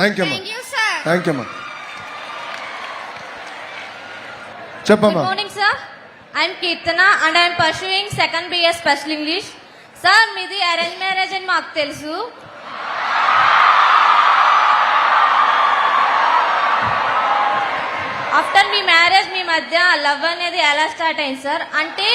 Thank you అమ్మా. Thank you అమ్మా చెప్పమ్మా morning, sir. I'm Kirtana and I'm pursuing second BS Special English. Sir మీది arrange marriage అని మాకు తెలుసు ఆఫ్టర్ మీ మ్యారేజ్ మీ మధ్య లవ్ అనేది ఎలా స్టార్ట్ అయింది సార్ అంటే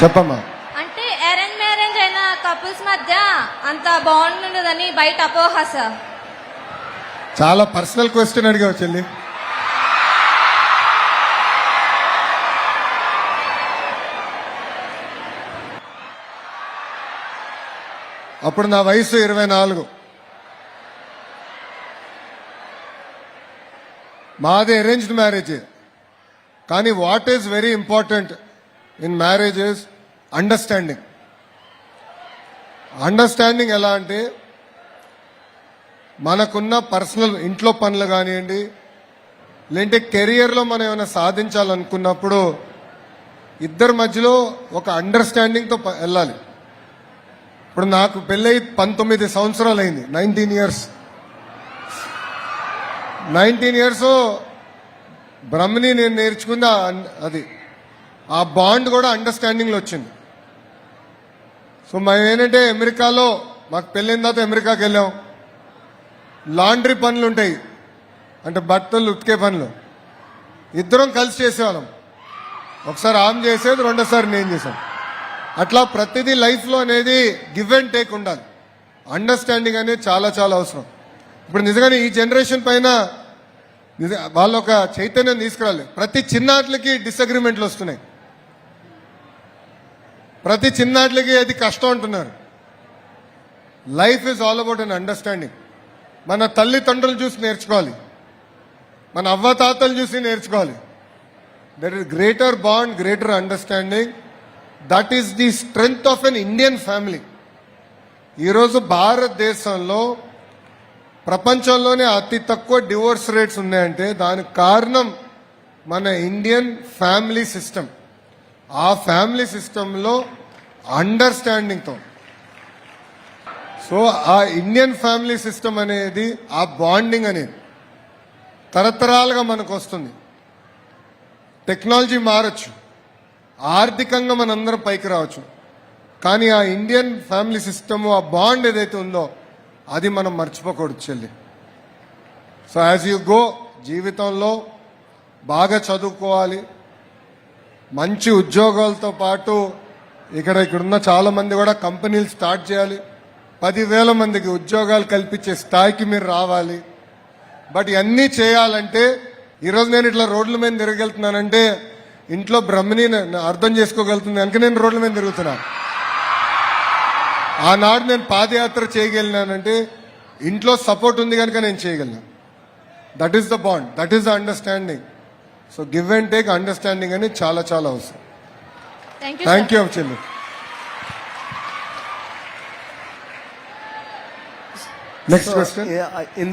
చెప్పమ్మా అంటే అరేంజ్ మ్యారేజ్ అయిన కపుల్స్ మధ్య అంత బాగుండదని బయట అపోహ సార్. చాలా పర్సనల్ క్వశ్చన్ అడిగావు చెల్లి. అప్పుడు నా వయసు ఇరవై నాలుగు. మాది అరేంజ్డ్ మ్యారేజ్ కానీ what is very important in marriage is understanding understanding ఎలా అంటే మనకున్న పర్సనల్ ఇంట్లో పనులు కానివ్వండి లేదంటే కెరియర్లో మనం ఏమైనా సాధించాలనుకున్నప్పుడు ఇద్దరి మధ్యలో ఒక అండర్స్టాండింగ్తో ప- వెళ్ళాలి. ఇప్పుడు నాకు పెళ్ళై పంతొమ్మిది సంవత్సరాలు అయింది నైన్టీన్ ఇయర్స్ నైన్టీన్ ఇయర్స్ బ్రహ్మని నేను నేర్చుకుంది అన్- అది. ఆ బాండ్ కూడా అండర్స్టాండింగ్లో వచ్చింది. సో మేము ఏంటంటే అమెరికాలో మాకు పెళ్ళిన తర్వాత అమెరికాకి వెళ్ళాం. లాండ్రీ పనులు ఉంటాయి. అంటే బట్టలు ఉతికే పనులు. ఇద్దరం కలిసి చేసేవాళ్ళం. ఒకసారి ఆమె చేసేది రెండోసారి నేను చేశాను. అట్లా ప్రతిదీ లైఫ్లో అనేది గివ్ అండ్ టేక్ ఉండాలి. అండర్స్టాండింగ్ అనేది చాలా చాలా అవసరం. ఇప్పుడు నిజంగానే ఈ జనరేషన్ పైన వాళ్ళ ఒక చైతన్యం తీసుకురాలి. ప్రతి చిన్నాట్లకి డిసగ్రిమెంట్లు వస్తున్నాయి. ప్రతి చిన్నటికి అది కష్టం అంటున్నారు. Life is all about un understanding మన తల్లిదండ్రులు చూసి నేర్చుకోవాలి. మన అవ్వ తాతలు చూసి నేర్చుకోవాలి. There is greater bond greater understanding that is the strength of an Indian family ఈరోజు భారతదేశంలో ప్రపంచంలోనే అతి తక్కువ డివోర్స్ రేట్స్ ఉన్నాయంటే దానికి కారణం మన ఇండియన్ ఫ్యామిలీ సిస్టమ్ ఆ ఫ్యామిలీ సిస్టంలో అండర్స్టాండింగ్తో. సో ఆ ఇండియన్ ఫ్యామిలీ సిస్టమ్ అనేది ఆ బాండింగ్ అనేది తరతరాలుగా మనకు వస్తుంది టెక్నాలజీ మారచ్చు. ఆర్థికంగా మనందరం పైకి రావచ్చు. కానీ ఆ ఇండియన్ ఫ్యామిలీ సిస్టమ్ ఆ బాండ్ ఏదైతే ఉందో అది మనం మర్చిపోకూడదు చెల్లి. సో యాజ్ యూ గో జీవితంలో బాగా చదువుకోవాలి మంచి ఉద్యోగాలతో పాటు ఇక్కడ ఇక్కడున్న చాలా మంది కూడా కంపెనీలు స్టార్ట్ చేయాలి. పదివేల మందికి ఉద్యోగాలు కల్పించే స్థాయికి మీరు రావాలి. బట్ ఇవన్నీ చేయాలంటే ఈరోజు నేను ఇట్లా రోడ్ల మీద తిరగలుగుతున్నానంటే ఇంట్లో బ్రహ్మని అర్థం చేసుకోగలుగుతుంది కనుక నేను రోడ్ల మీద తిరుగుతున్నాను ఆనాడు నేను పాదయాత్ర చేయగలిగినానంటే ఇంట్లో సపోర్ట్ ఉంది కనుక నేను చేయగలను. That is the bond that is the understanding so give and take understanding అని చాలా చాలా అవసరం. థ్యాంక్ యూ చెల్లి నెక్స్ట్ క్వశ్చన్ ఇందా